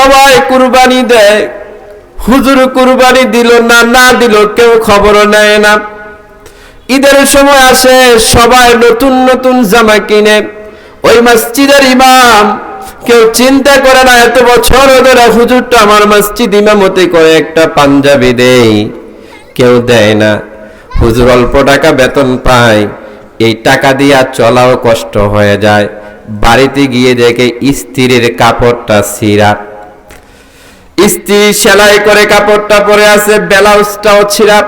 সবাই কুরবানি দেয়। হুজুর কুরবানি দিল না না দিল কেউ খবর নেয় না। ঈদের সময় আসে, সবাই নতুন নতুন জামা কিনে। ওই মসজিদের ইমাম কেউ চিন্তা করে না, এত বছর ধরে হুজুরটা আমার মসজিদ ইমামতি করে একটা পাঞ্জাবি দেই। কেউ দেয় না। হুজুর অল্প টাকা বেতন পায়। এই টাকা দিয়া চলাও কষ্ট হয়ে যায়। বাড়িতে গিয়ে দেখে স্ত্রীর কাপড়টা ছিঁড়া। স্ত্রী সেলাই করে কাপড়টা পরে আছে, ব্লাউজটাও ছিঁড়া।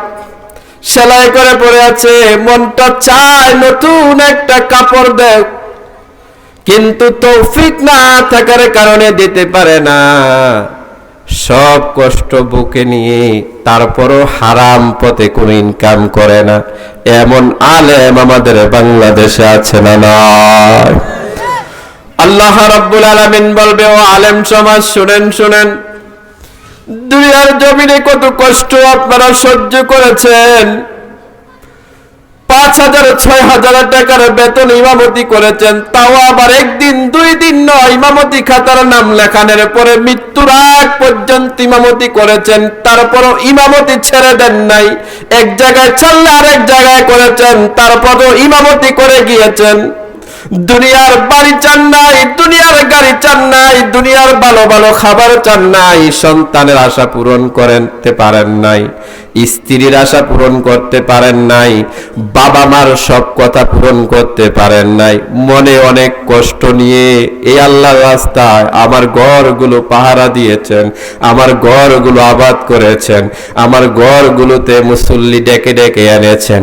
সেলাই করে পরে আছে, মনটা চায় নতুন একটা কাপড় দেয় কিন্তু তৌফিক না থাকার কারণে দিতে পারে না। সব কষ্ট বুকে নিয়ে তারপরও হারাম পথে কোনো ইনকাম করে না। এমন আলেম আমাদের বাংলাদেশে আছে না নয় আল্লাহ রাব্বুল আলামিন বলবে, ও আলেম সমাজ, শুনেন শুনেন। দুনিয়ার জমিনে কত কষ্ট আপনারা সহ্য করেছেন? পাঁচ হাজার, ছয় হাজার টাকার বেতন ইমামতি করেছেন, তাও আবার একদিন, দুই দিন নয়, ইমামতি খাতার নাম লেখানোর পরে মৃত্যুর আগ পর্যন্ত ইমামতি করেছেন, তারপরও ইমামতি ছেড়ে দেন নাই। এক জায়গায় চাললে আরেক জায়গায় করেছেন, তারপরও ইমামতি করে গিয়েছেন। দুনিয়ার বাড়ি চান নাই, দুনিয়ার গাড়ি চান নাই, দুনিয়ার ভালো ভালো খাবার চান নাই, সন্তানের আশা পূরণ করতে পারেন নাই। স্ত্রীর আশা পূরণ করতে পারেন নাই, বাবা মার সব কথা পূরণ করতে পারেন নাই। মনে অনেক কষ্ট নিয়ে এই আল্লাহর রাস্তায় আমার ঘরগুলো পাহারা দিয়েছেন, আমার ঘরগুলো আবাদ করেছেন, আমার ঘরগুলোতে মুসল্লি ডেকে ডেকে এনেছেন।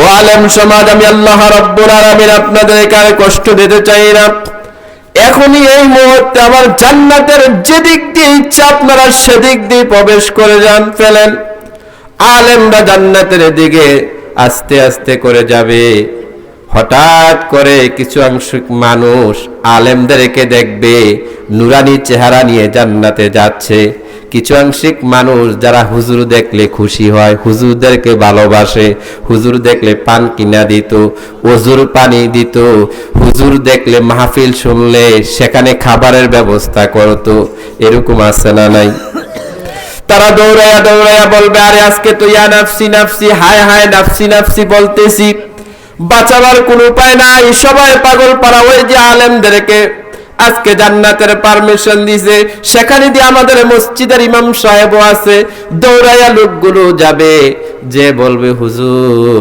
ও আলেম সমাজ, আমি আল্লাহ রব্বুল আলামিন আপনাদের এখানে কষ্ট দিতে চাই না। এখনই এই মুহূর্তে আমার জান্নাতের যেদিক দিয়ে ইচ্ছা, আপনারা সেদিক দিয়ে প্রবেশ করে যান, ফেলেন। আলেমরা জান্নাতের দিকে আস্তে আস্তে করে যাবে। হঠাৎ করে কিছু আংশিক মানুষ আলেমদেরকে দেখবে, নুরানি চেহারা নিয়ে জান্নাতে যাচ্ছে। কিছু আংশিক মানুষ যারা হুজুর দেখলে খুশি হয়, হুজুরদেরকে ভালোবাসে, হুজুর দেখলে পান কিনা দিত, ওজুর পানি দিত, হুজুর দেখলে মাহফিল শুনলে সেখানে খাবারের ব্যবস্থা করতো। এরকম আছে না নাই? তারা দৌড়াইয়া দৌড়াইয়া বলবে, আরে আজকে তো ইয়া নাফসি নাফসি, হায় হায় নাফসি নাফসি বলতেছি। বাঁচাবার কোনো উপায় নাই। সবাই পাগল পাড়া, ওই যে আলেমদেরকে আজকে জান্নাতের পারমিশন দিছে। সেখানে দিয়ে আমাদের মসজিদের ইমাম সাহেবও আছে। দৌড়াইয়া লোকগুলো যাবে। যে বলবে, হুজুর,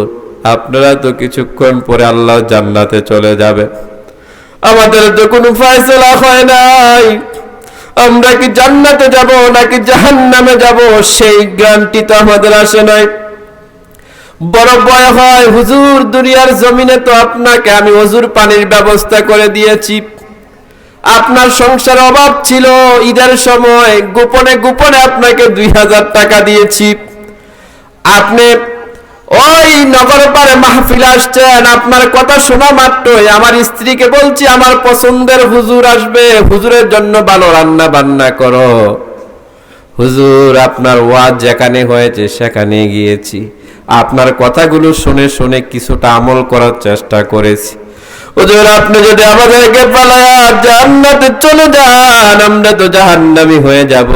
আপনারা তো কিছুক্ষণ পরে আল্লাহ জান্নাতে চলে যাবে আমাদের তো কোনো ফয়সলা হয় নাই। আমরা কি জান্নাতে যাব নাকি জাহান্নামে যাব? সেই জ্ঞানটি তো আমাদের আসে নাই। বড় ভয় হয়, হুজুর, দুনিয়ার জমিনে তো আপনাকে আমি হুজুর পানির ব্যবস্থা করে দিয়েছি। আপনার সংসার অভাব ছিল, ঈদের সময় গোপনে গোপনে আপনাকে দুই হাজার টাকা দিয়েছি। আপনি ওই নগর পারে মাহফিল আসছেন, আপনার কথা শোনা মাত্রই। আমার স্ত্রীকে বলছি, আমার পছন্দের হুজুর আসবে, হুজুরের জন্য ভালো রান্না বান্না করো। হুজুর, আপনার ওয়াজ যেখানে হয়েছে সেখানে গিয়েছি। আপনার কথাগুলো শুনে শুনে কিছুটা আমল করার চেষ্টা করেছি। হুজুর, আপনি যদি আমাদেরকে পালায়া জান্নাতে চলে যান, আমরা তো জাহান্নামি হয়ে যাব।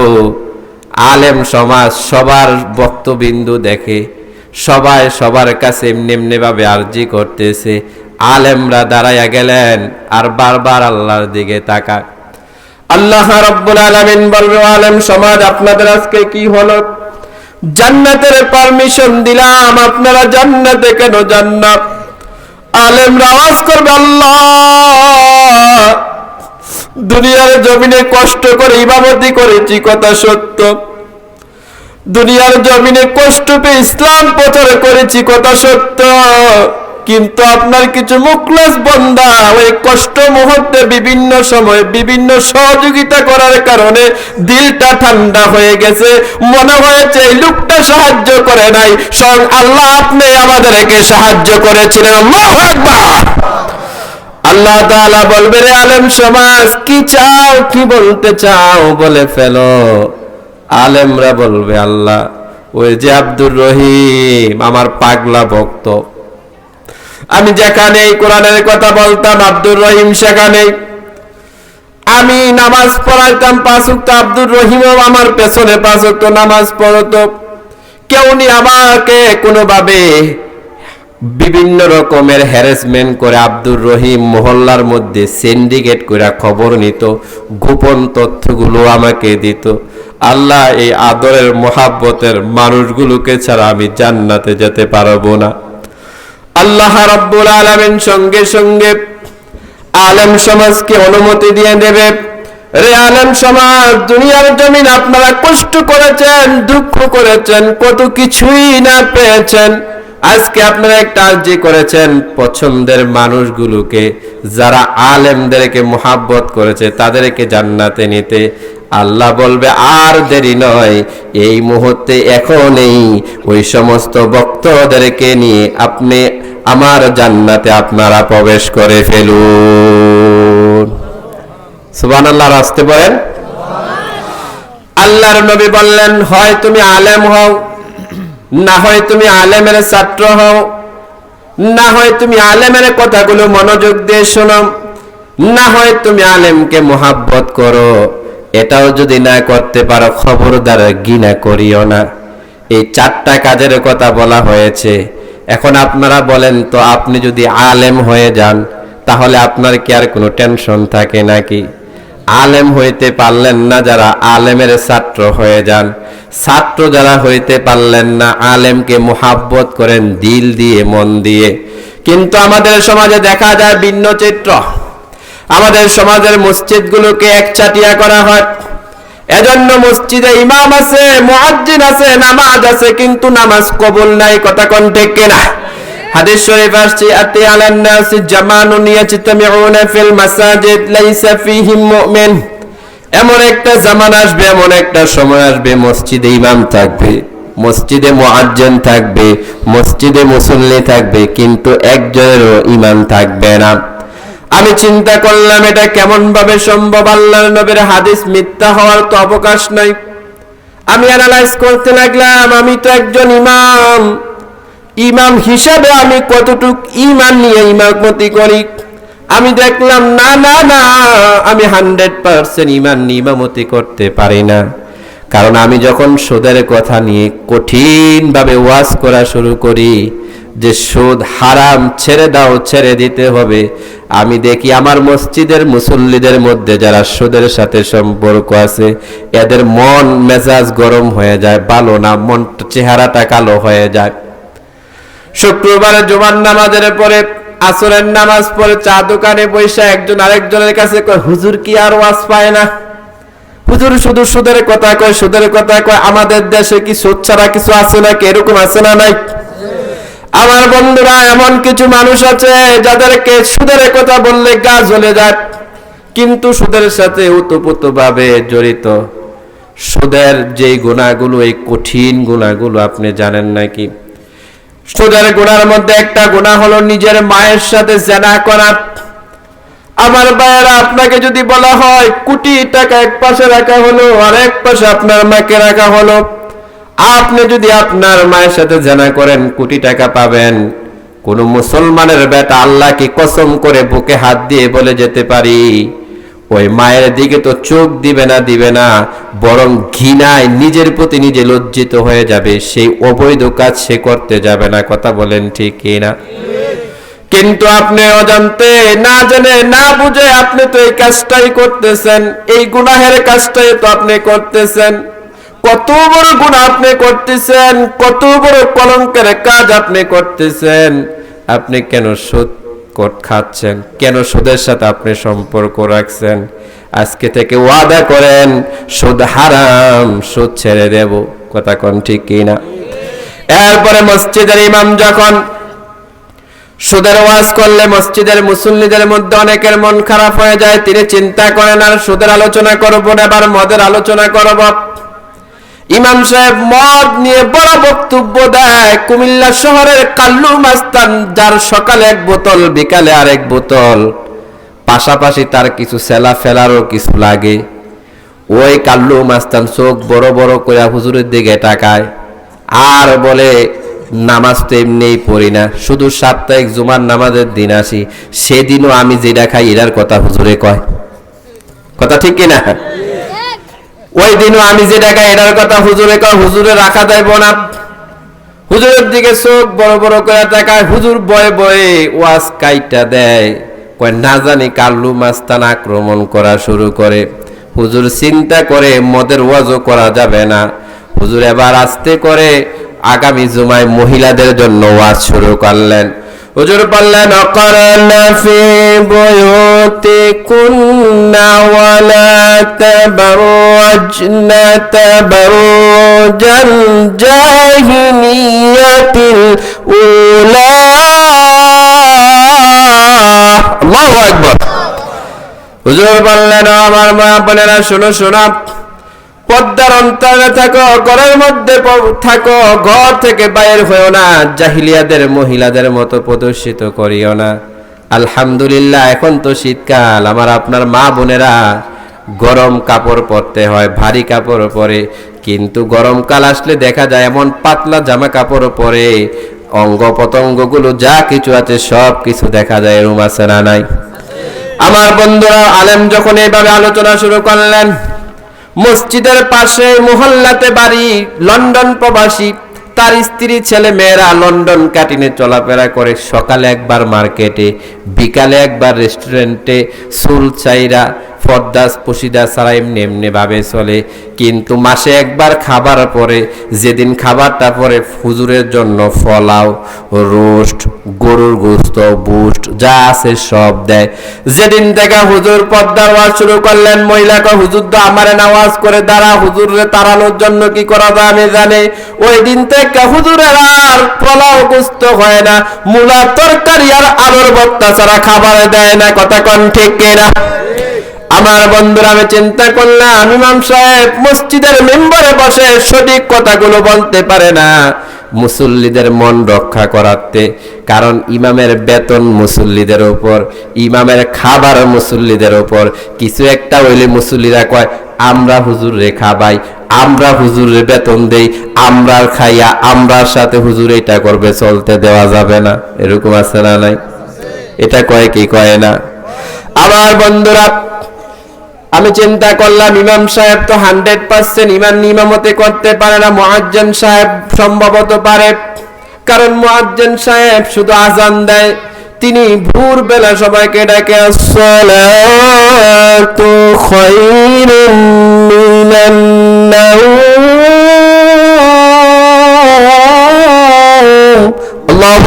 আলেম সমাজ সবার বক্তবিন্দু দেখে। সবাই সবার কাছে এমনি এমনি ভাবে আর্জি করতেছে। আলেমরা দাঁড়াইয়া গেলেন আর বারবার আল্লাহর দিকে তাকায়। আল্লাহ রাব্বুল আলামিন বলবে আলেম সমাজ, আপনাদের আজকে কি হলো? জান্নাতের পারমিশন দিলাম, আপনারা জান্নাতে কেন জান্নাত আলেমরা আওয়াজ করবে, আল্লাহ, দুনিয়ার জমিনে কষ্ট করে ইবাদতি করেছি, কথা সত্য। দুনিয়ার জমিনে কষ্ট পেয়ে ইসলাম প্রচার করেছি, কথা সত্য। কিন্তু আপনার কিছু মুখলেস বন্ধা, ওই কষ্ট মুহূর্তে বিভিন্ন সময় বিভিন্ন সহযোগিতা করার কারণে দিলটা ঠান্ডা হয়ে গেছে। মনে হয়েছে এই লোকটা সাহায্য করে নাই, স্বয়ং আল্লাহ আপনি আমাদেরকে সাহায্য করেছিলেন। আল্লাহু আল্লাহ তাআলা বলবে, রে আলেম সমাজ, কি চাও, কি বলতে চাও, বলে ফেলো। আলেমরা বলবে, আল্লাহ, ওই যে আব্দুর রহিম, আমার পাগলা ভক্ত। আমি যেখানে কোরআনের কথা বলতাম, আব্দুর রহিম সেখানে আমি নামাজ পড়াইতাম, পাঁচ ওয়াক্ত আব্দুর রহিমও আমার পেছনে পাঁচ ওয়াক্ত নামাজ পড়তো। কেউ নি আমাকে কোনোভাবে বিভিন্ন রকমের হ্যারাসমেন্ট করে আব্দুর রহিম মহল্লার মধ্যে সিন্ডিকেট করে খবর নিত, গোপন তথ্যগুলো আমাকে দিত। আল্লাহ এই আদরের মহাব্বতের মানুষগুলোকে ছাড়া আমি জান্নাতে যেতে পারব না। আল্লাহ রাব্বুল আলামিন সঙ্গে সঙ্গে আলেম সমাজকে অনুমতি দিয়ে দেবে। রে আলেম সমাজ, দুনিয়ার জমিন আপনারা কষ্ট করেছেন, দুঃখ করেছেন, কত কিছুই না পেয়েছেন। আজকে আপনারা একটা আর্জি করেছেন, পছন্দের মানুষগুলোকে, যারা আলেমদেরকে মোহাব্বত করেছে, তাদেরকে জান্নাতে নিতে আল্লাহ বলবে, আর দেরি নয়, এই মুহূর্তে এখনই ওই সমস্ত ভক্তদেরকে নিয়ে আপনি আমার জান্নাতে আপনারা প্রবেশ করে ফেলুন। সুবান আল্লাহর আসতে পারেন? আল্লাহর নবী বললেন, হয় তুমি আলেম হও, না হয় তুমি আলেমের ছাত্র হও, না হয় তুমি আলেমের কথাগুলো মনোযোগ দিয়ে শোনো, না হয় তুমি আলেমকে মোহাব্বত করো। এটাও যদি না করতে পারো, খবরদার গিনা করিও না। এই চারটা কাজের কথা বলা হয়েছে। এখন আপনারা বলেন, তো আপনি যদি আলেম হয়ে যান, তাহলে আপনার কি আর কোনো টেনশন থাকে নাকি? আলেম হইতে পারলেন না যারা আলেমের ছাত্র হয়ে যান। ছাত্র যারা হইতে পারলেন না, আলেমকে মোহাব্বত করেন দিল দিয়ে, মন দিয়ে। কিন্তু আমাদের সমাজে দেখা যায় ভিন্ন চিত্র। আমাদের সমাজের মসজিদগুলোকে একচাটিয়া করা হয়। এজন্য মসজিদে ইমাম আছে মুয়াজ্জিন আছে, নামাজ আছে, কিন্তু নামাজ কবুল নাই, কথা কোন ঠিক কিনা? হাদিস শরীফ আসছে, আতি আলান নাসি জামানুন ইয়াজতামিউনা ফিল মাসাজিদ লাইসা ফীহিম মুমিন। এমন একটা জামান আসবে, এমন একটা সময় আসবে, মসজিদে ইমাম থাকবে, মসজিদে মুআজ্জিন থাকবে, মসজিদে মুসল্লি থাকবে, কিন্তু একজনেরও ইমাম থাকবে না। আমি চিন্তা করলাম, এটা কেমন ভাবে সম্ভব? আল্লাহর নবীর হাদিস মিথ্যা হওয়ার তো অবকাশ নাই। আমি অ্যানালাইজ করতে লাগলাম, আমি তো একজন ইমাম। ইমাম হিসাবে আমি কতটুক ইমান নিয়ে ইমামতি করি? আমি দেখলাম, না না না, আমি হান্ড্রেড পার্সেন্ট ইমান নিয়ে ইমামতি করতে পারি না। কারণ আমি যখন সুদের কথা নিয়ে কঠিনভাবে ওয়াজ করা শুরু করি যে সুদ হারাম ছেড়ে দাও, ছেড়ে দিতে হবে। আমি দেখি আমার মসজিদের মুসল্লিদের মধ্যে যারা সুদের সাথে সম্পর্ক আছে, এদের মন মেজাজ গরম হয়ে যায়, ভালো না, মন চেহারাটা কালো হয়ে যায়। শুক্রবারে জুমার নামাজের পরে, আসরের নামাজ পড়ে চা দোকানে বৈশা একজন আরেকজনের কাছে কয়, হুজুর কি আর ওয়াজ পায় না? হুজুর শুধু সুদের কথা কয়, সুদের কথা কয়, আমাদের দেশে কি সুদ ছাড়া কিছু আছে নাকি? এরকম আছে না নাই? আমার বন্ধুরা, এমন কিছু মানুষ আছে যাদেরকে সুদের কথা বললে গা জ্বলে যায়, কিন্তু সুদের সাথে উতপুত ভাবে জড়িত। সুদের যে গুণাগুলো, এই কঠিন গুণাগুলো আপনি জানেন নাকি? সুদের গুণার মধ্যে একটা গুণা হলো নিজের মায়ের সাথে জেনা করা। আমার ভাইয়েরা, আপনাকে যদি বলা হয়, কোটি টাকা এক পাশে রাখা হলো আর এক পাশে আপনার মাকে রাখা হলো। আপনি যদি আপনার মায়ের সাথে জানা করেন, কোটি টাকা পাবেন, কোন মুসলমানের বেটা আল্লাহকে কসম করে বুকে হাত দিয়ে বলে যেতে পারি, ওই মায়ের দিকে তো চোখ দিবে না দিবে না, বরং ঘৃণায় নিজের প্রতি নিজে লজ্জিত হয়ে যাবে, সেই অবৈধ কাজ সে করতে যাবে না, কথা বলেন ঠিক না? কিন্তু আপনি অজান্তে না জেনে, না বুঝে আপনি তো এই কাজটাই করতেছেন, এই গুনাহের কাজটাই তো আপনি করতেছেন। কত বড় গুণ আপনি করতেছেন, কত বড় কলঙ্কের কাজ আপনি করতেছেন, আপনি কেন সুদ খাচ্ছেন? কেন সুদের সাথে আপনি সম্পর্ক রাখছেন? আজকে থেকে ওয়াদা করেন, সুদ হারাম, সুদ ছেড়ে দেব। কথা কোন ঠিক কিনা এরপরে মসজিদের ইমাম যখন সুদের ওয়াজ করলে মসজিদের মুসল্লিদের মধ্যে অনেকের মন খারাপ হয়ে যায়, তিনি চিন্তা করেন, আর সুদের আলোচনা করব না, এবার মদের আলোচনা করব? ইমাম সাহেব মদ নিয়ে বড় বক্তব্য দেয়। কুমিল্লা শহরের কাল্লু মাস্তান, যার সকালে এক বোতল, বিকালে আরেক বোতল। পাশাপাশি তার কিছু সেলা ফেলারও কিছু লাগে। ওই কাল্লু মাস্তান চোখ বড় বড় করে হুজুরের দিকে টাকায় আর বলে, নামাজ তো এমনিই পড়ি না, শুধু সাপ্তাহিক জুমার নামাজের দিন আসি। সেদিনও আমি যেটা খাই, এটার কথা হুজুরে কয়। কথা ঠিক কিনা? ওই দিনও আমি যে টাকা এটার কথা হুজুরে কয়, হুজুরে রাখা যাইব না হুজুরের দিকে চোখ বড় বড় করে তাকায়, হুজুর বয়ে বয়ে ওয়াজ কাইটা দেয়। কয়, না জানি কাল্লু মাস্তান আক্রমণ করা শুরু করে। হুজুর চিন্তা করে মদের ওয়াজও করা যাবে না। হুজুর এবার আসতে করে আগামী জুমায় মহিলাদের জন্য ওয়াজ শুরু করলেন। হুজুর বললেন অকরনা ফি বুয়ুতিকুন্না ওয়ালা তাবাররাজনা তাবাররুজাল জাহিলিয়াতিল উলা আল্লাহু আকবার হুজুর বললেন "ও আমার মা বোনেরা শোনো শোনো পদ্মার অন্তরে থাকো, ঘরের মধ্যে থাকো, ঘর থেকে বাইর হয়েও না, জাহিলিয়াদের মহিলাদের মতো প্রদর্শিত করিও না। আলহামদুলিল্লাহ, এখন তো শীতকাল, আমার আপনার মা বোনেরা গরম কাপড় পরতে হয়, ভারী কাপড় পরে, কিন্তু গরমকাল আসলে দেখা যায় এমন পাতলা জামা কাপড় পরে, অঙ্গ পতঙ্গগুলো যা কিছু আছে সব কিছু দেখা যায়, এরম আছে না নাই? আমার বন্ধুরা, আলেম যখন এইভাবে আলোচনা শুরু করলেন মসজিদের পাশে মোহল্লাতে বাড়ি, লন্ডন প্রবাসী, তার স্ত্রী, ছেলে, মেয়েরা লন্ডন কাটিনে চলাফেরা করে। সকালে একবার মার্কেটে, বিকালে একবার রেস্টুরেন্টে সুল চাইরা ফরদাস পশিদা ছাড়া এমনি ভাবে চলে। কিন্তু মাসে একবার খাবার পরে, যেদিন খাবারটা পরে হুজুরের জন্য ফলাও, রোস্ট, গরুর গোস্ত, বুস্ট, যা আছে সব দেয়। যেদিন থেকে হুজুর পদ্মার ওয়াজ শুরু করলেন, মহিলাকে হুজুর তো আমারে নামাজ করে দাঁড়া হুজুরে তাড়ানোর জন্য কি করা যায় আমি জানি। ওই দিন থেকে হুজুরের আর পোলাও গোস্ত হয় না। মূলা তরকারি আর আলুর ভর্তা ছাড়া খাবার দেয় না, কথা কন ঠিক কিনা? আমার বন্ধুরা, আমি চিন্তা করলাম, ইমাম সাহেব মসজিদের মেম্বারে বসে সঠিক কথাগুলো বলতে পারে না। মুসল্লিদের মন রক্ষা করাতে, কারণ ইমামের বেতন মুসল্লিদের উপর ইমামের খাবার মুসল্লিদের উপর কিছু একটা হইলে মুসল্লিরা কয়, আমরা হুজুর রে খাবাই, আমরা হুজুরের বেতন দেই, আমরা খাইয়া আমরার সাথে হুজুর এটা করবে, চলতে দেওয়া যাবে না। এরকম আছে না নাই? এটা কয় কি কয় না? আমার বন্ধুরা আমি চিন্তা করলাম, ইমাম সাহেব তো হান্ড্রেড পার্সেন্ট ইমান ইমামতে করতে পারে না মহাজ্জেন সাহেব সম্ভবত পারে। কারণ মহাজ্জেন সাহেব শুধু আজান দেয়, তিনি ভোর বেলা সবাইকে ডাকে নাওম। আল্লাহু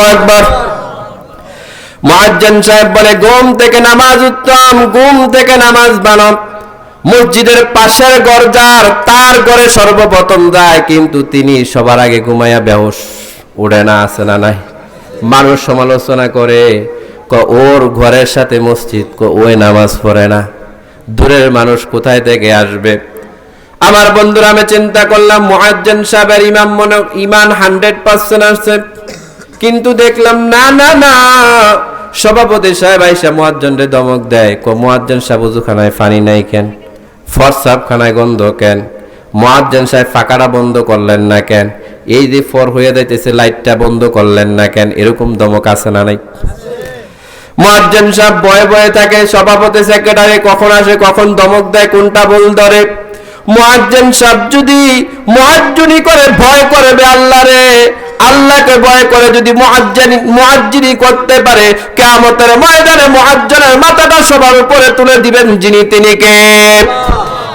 মুয়াজ্জিন সাহেব বলে, ঘুম থেকে নামাজ উত্তম, ঘুম থেকে নামাজ বানাম মসজিদের পাশের ঘর যার, তার ঘরে সর্বপ্রথম যায়, কিন্তু তিনি সবার আগে ঘুমাইয়া বেহস উড়ে না আসে না নাই। মানুষ সমালোচনা করে, ক, ওর ঘরের সাথে মসজিদ, ক, ওই নামাজ পড়ে না। দূরের মানুষ কোথায় থেকে আসবে? আমার বন্ধুরা, আমি চিন্তা করলাম মুয়াজ্জিন সাহেবের ইমাম মনে, ইমান হান্ড্রেড পার্সেন্ট আসছে। কিন্তু দেখলাম, না না না। সভাপতি সাহেব আইসা মুয়াজ্জনরে দমক দেয়। ক মুয়াজ্জন সাহেব উজুখানায় পানি নাই কেন? ফরসাব খানায় গন্ধ কেন? মুয়াজ্জন সাহেব ফাঁকাটা বন্ধ করলেন না কেন? এই যে ফর হয়ে যাইতেছে, লাইটটা বন্ধ করলেন না কেন? এরকম দমক আছে না নাই? মুয়াজ্জিন সাহেব বয়ে বয়ে থাকে, সভাপতি সেক্রেটারি কখন আসে, কখন দমক দেয়, কোনটা ভুল ধরে? মুয়াজ্জিন সাহেব যদি মুয়াজ্জনি করে, ভয় করবে আল্লাহ রে আল্লাহকে ভয় করে যদি মুআজ্জিনি মুআজ্জিনি করতে পারে, কিয়ামতের ময়দানে মুআজ্জনের মাথাটা সবার উপরে তুলে দিবেন যিনি তিনি কে?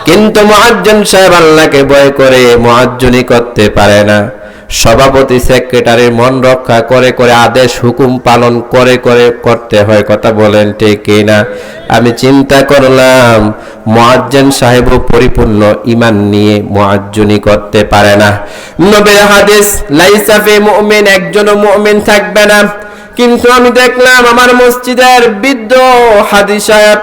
কিন্তু মুআজ্জিন সাহেব আল্লাহকে ভয় করে মুআজ্জিনি করতে পারে না। সভাপতি সেক্রেটারির মন রক্ষা করে করে আদেশ হুকুম পালন করে করে করতে হয়। কথা বলেন, ঠিক না? আমি চিন্তা করলাম, মুয়াজ্জিন সাহেবও পরিপূর্ণ ইমান নিয়ে মুয়াজ্জনি করতে পারে না। নবীর হাদিস, লাইসা ফি মুমিন, একজনও মুমিন থাকবে না। কিন্তু আমি দেখলাম আমার মসজিদের বৃদ্ধ হাদিস সাহেব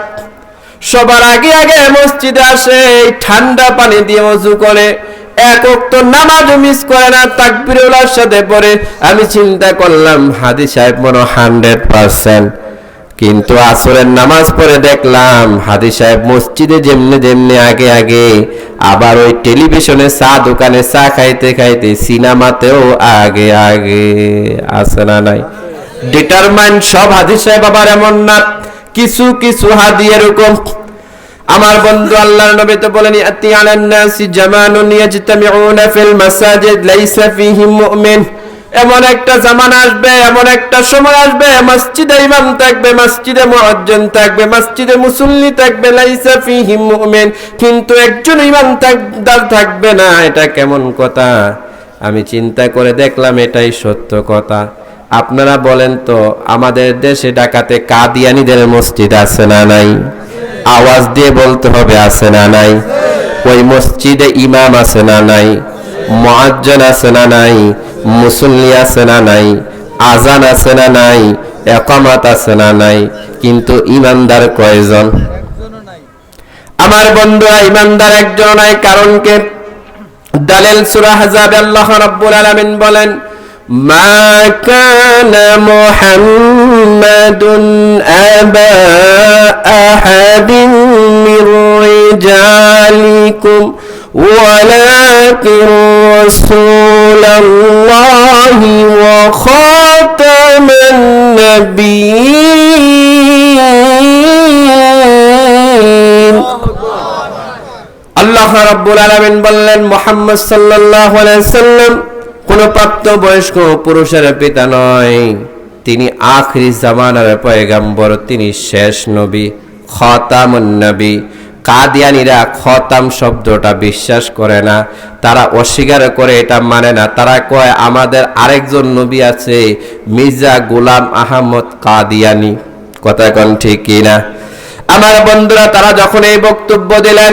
সবার আগে আগে মসজিদে আসে ঠান্ডা পানি দিয়ে অজু করে। এক অক্ত নামাজ মিস করে না তাকবিরুল্লাহর সাথে পড়ে। আমি চিন্তা করলাম হাদি সাহেব মনে হান্ড্রেড পার্সেন্ট। কিন্তু আসরের নামাজ পড়ে দেখলাম হাদি সাহেব মসজিদে যেমনি যেমনি, আগে আগে আবার ওই টেলিভিশনে চা দোকানে চা খাইতে খাইতে, সিনেমাতেও আগে আগে আছে না নাই। ডিটারমাইন্ড সব হাদি সাহেব আবার এমন না। কিছু কিছু হাদি এরকম আমার বন্ধু আল্লাহর নবী তো বলেন, ইয়াতি আলান নাসি জামানুন ইয়াজতামিউনা ফিল মাসাজিদ, লাইসা ফীহিম মুমিন। এমন একটা জামান আসবে, এমন একটা সময় আসবে, মসজিদে ইমাম থাকবে, মসজিদে মুয়াজ্জিন থাকবে, মসজিদে মুসল্লি থাকবে, লাইসা ফীহিম মুমিন। কিন্তু একজন ইমাম থাকবে না, এটা কেমন কথা? আমি চিন্তা করে দেখলাম এটাই সত্য কথা। আপনারা বলেন তো, আমাদের দেশে ডাকাতে কাদিয়ানিদের মসজিদ আছে না নাই? আওয়াজ দিয়ে বলতে হবে, আছে না নাই? ওই মসজিদে ইমাম আছে না নাই? মুয়াজ্জিন আছে না নাই? মুসল্লি আছে না নাই? আজান আছে না নাই? একামাত আছে না নাই? কিন্তু ইমানদার কয়জন? আমার বন্ধুরা, ইমানদার একজন নাই, কারণ কে? দালেল সূরা হাজাব, আল্লাহ রাব্বুল আলামিন বলেন ما كان محمد أبا أحد من رجالكم ولكن رسول الله وخاتم النبيين. الله رب العالمين بلن محمد صلى الله عليه وسلم কোন প্রাপ্ত বয়স্ক পুরুষের পিতা নয়। তিনি আখরি জামানার পয়গাম্বর, তিনি শেষ নবী, খতামুন নবী। কাদিয়ানিরা খতাম শব্দটা বিশ্বাস করে না। তারা অস্বীকার করে এটা মানে না। তারা কয়, আমাদের আরেকজন নবী আছে, মির্জা গোলাম আহমদ কাদিয়ানি। কথা কোন ঠিক কিনা আমার বন্ধুরা, তারা যখন এই বক্তব্য দিলেন,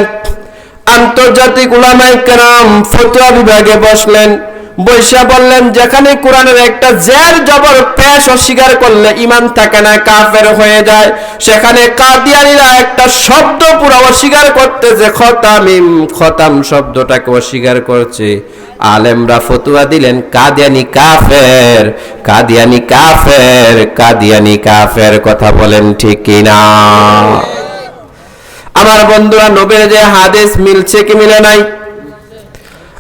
আন্তর্জাতিক উলামায়ে কেরাম, ফতোয়া বিভাগে বসলেন। বৈশা বললেন, যেখানে কোরআনের একটা জের জবর পেশ অস্বীকার করলে ইমান থাকে না, কাফের হয়ে যায়। সেখানে কাদিয়ানিরা একটা শব্দ পুরো অস্বীকার করতেছে খতামিম, খতাম শব্দটাকে অস্বীকার করছে। আলেমরা ফতুয়া দিলেন, কাদিয়ানি কাফের কাদিয়ানি কাফের কাদিয়ানি কাফের কথা বলেন ঠিক কিনা? আমার বন্ধুরা, নবীর যে হাদিস মিলছে কি মিলে নাই?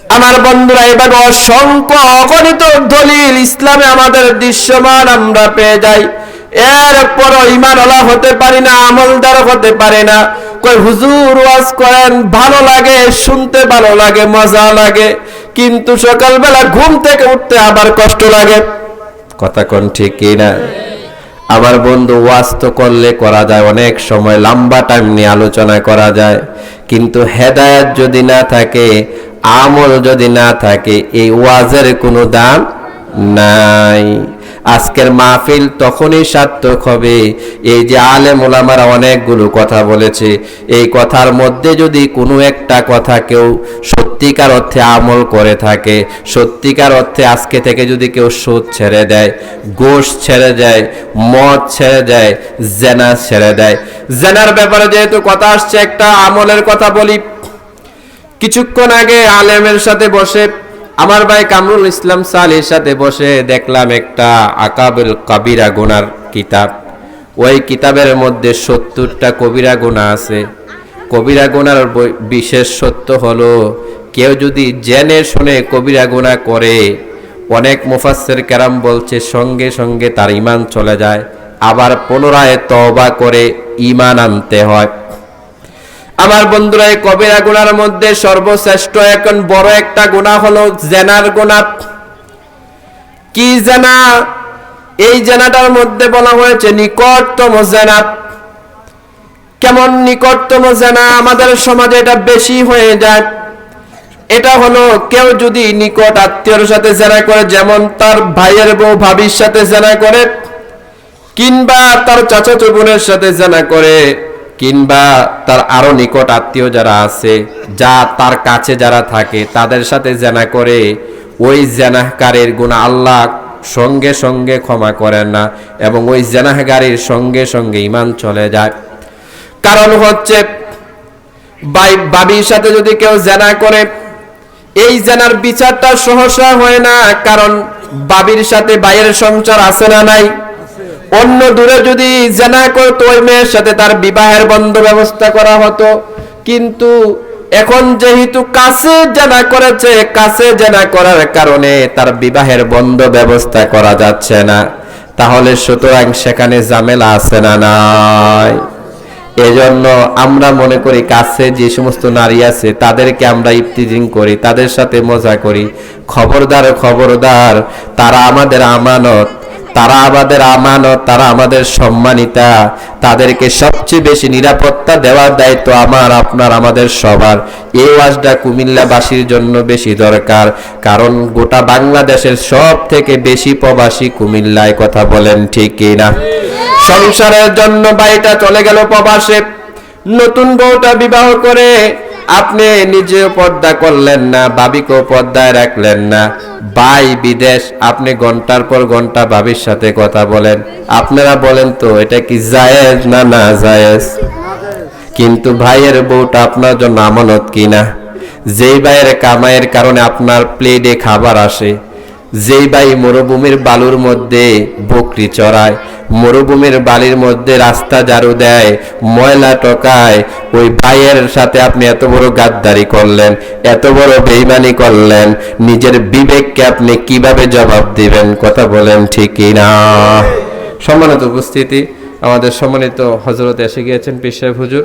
আমার বন্ধুরা এভাবে অসংখ্য অগণিত দলিল ইসলামে আমাদের দৃশ্যমান আমরা পেয়ে যাই। এরপরও ইমান আলা হতে পারি না, আমলদার হতে পারে না। কই, হুজুর ওয়াজ করেন, ভালো লাগে, শুনতে ভালো লাগে, মজা লাগে। কিন্তু সকালবেলা ঘুম থেকে উঠতে আবার কষ্ট লাগে। কথা কোন ঠিক কি না? আমার বন্ধু, ওয়াজ তো করলে করা যায়, অনেক সময় লম্বা টাইম নিয়ে আলোচনা করা যায়। কিন্তু হেদায়েত যদি না থাকে আমল যদি না থাকে, এই ওয়াজের কোনো দাম নাই। আজকের মাহফিল তখনই সার্থক হবে। এই যে আলেম ওলামারা অনেকগুলো কথা বলেছে, এই কথার মধ্যে যদি কোনো একটা কথা কেউ সত্যিকার অর্থে আমল করে থাকে, সত্যিকার অর্থে আজকে থেকে যদি কেউ সুদ ছেড়ে দেয়, গোশ ছেড়ে দেয়, মদ ছেড়ে দেয়, জেনা ছেড়ে দেয়। জেনার ব্যাপারে যেহেতু কথা আসছে, একটা আমলের কথা বলি কিছুক্ষণ আগে আলেমের সাথে বসে আমার ভাই কামরুল ইসলাম সালির সাথে বসে দেখলাম একটা আকাবুল কবিরা গুনার কিতাব। ওই কিতাবের মধ্যে সত্তরটা কবিরা গুণা আছে। কবিরা গুনার বিশেষ সত্য হলো, কেউ যদি জেনে শুনে কবিরা গুনাহ করে, অনেক মুফাসসির ক্যারাম বলছে সঙ্গে সঙ্গে তার ইমান চলে যায়। আবার পুনরায় তওবা করে ইমান আনতে হয়। আমার বন্ধুরা, এই কবিরা গুনার মধ্যে সর্বশ্রেষ্ঠ এখন বড় একটা গুণা হলো জেনার গুণা কি জেনা? এই জেনাটার মধ্যে বলা হয়েছে নিকটতম জেনা। কেমন নিকটতম জেনা? আমাদের সমাজে এটা বেশি হয়ে যায়। এটা হলো কেউ যদি নিকট আত্মীয়র সাথে জেনা করে, যেমন তার ভাইয়ের বউ ভাবির সাথে জেনা করে, কিংবা তার চাচাতো বোনের সাথে জেনা করে। কিংবা তার আরও নিকট আত্মীয় যারা আছে, যা তার কাছে যারা থাকে, তাদের সাথে জেনা করে ওই জেনাহকারের গুণা আল্লাহ সঙ্গে সঙ্গে ক্ষমা করেন না এবং ওই জেনাহগারির সঙ্গে সঙ্গে ইমান চলে যায়। কারণ হচ্ছে বাবির সাথে যদি কেউ জেনা করে, এই জেনার বিচারটা সহসা হয় না, কারণ বাবির সাথে বাইয়ের সংসার আছে না নাই। অন্য দূরে যদি জেনা করতো ওই মেয়ের সাথে, তার বিবাহের বন্ধ ব্যবস্থা করা হতো। কিন্তু এখন যেহেতু কাছে জেনা করেছে, কাছে জেনা করার কারণে তার বিবাহের বন্ধ ব্যবস্থা করা যাচ্ছে না। তাহলে সুতরাং সেখানে ঝামেলা আছে না নাই? এজন্য আমরা মনে করি কাছে যে সমস্ত নারী আছে, তাদেরকে আমরা ইফতিজিং করি, তাদের সাথে মজা করি। খবরদার খবরদার, তারা আমাদের আমানত তারা আমাদের আমানত, তারা আমাদের সম্মানিতা। তাদেরকে সবচেয়ে বেশি নিরাপত্তা দেওয়ার দায়িত্ব আমার, আপনার, আমাদের সবার। এই ওয়াজটা কুমিল্লাবাসীর জন্য বেশি দরকার, কারণ গোটা বাংলাদেশের সব থেকে বেশি প্রবাসী কুমিল্লায় কথা বলেন, ঠিক না? সংসারের জন্য বাড়িটা চলে গেল প্রবাসে। নতুন বউটা বিবাহ করে আপনি নিজেও পর্দা করলেন না বাবিকেও পর্দায় রাখলেন না। বাই বিদেশ, আপনি ঘণ্টার পর ঘণ্টা বাবির সাথে কথা বলেন। আপনারা বলেন তো, এটা কি জায়েজ না না জায়েজ? কিন্তু ভাইয়ের বউটা আপনার জন্য আমানত কিনা? যেই ভাইয়ের কামাইয়ের কারণে আপনার প্লেটে খাবার আসে। যেই ভাই মরুভূমির বালুর মধ্যে বকরি চড়ায়, মরুভূমির বালির মধ্যে রাস্তা ঝাড়ু দেয়, ময়লা টকায়, ওই ভাইয়ের সাথে আপনি এত বড় গাদ্দারি করলেন, এত বড় বেইমানি করলেন, নিজের বিবেককে আপনি কীভাবে জবাব দিবেন, কথা বলেন ঠিকই না? সম্মানিত উপস্থিতি, আমাদের সম্মানিত হজরত এসে গিয়েছেন সাহেব হুজুর।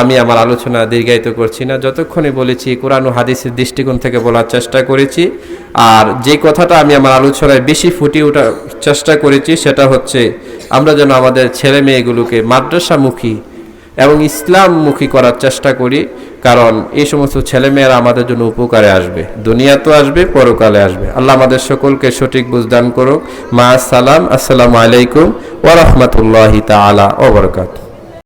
আমি আমার আলোচনা দীর্ঘায়িত করছি না। যতক্ষণই বলেছি কোরআন ও হাদিসের দৃষ্টিকোণ থেকে বলার চেষ্টা করেছি, আর যে কথাটা আমি আমার আলোচনায় বেশি ফুটিয়ে ওঠার চেষ্টা করেছি, সেটা হচ্ছে আমরা যেন আমাদের ছেলে মেয়েগুলোকে মাদ্রাসামুখী এবং ইসলামমুখী করার চেষ্টা করি, কারণ এই সমস্ত ছেলেমেয়েরা আমাদের জন্য উপকারে আসবে। দুনিয়া তো আসবে, পরকালে আসবে। আল্লাহ আমাদের সকলকে সঠিক বুঝদান করুক। মা সালাম, আসসালামু আলাইকুম ওরহমতুল্লাহি তালা ওবরকাত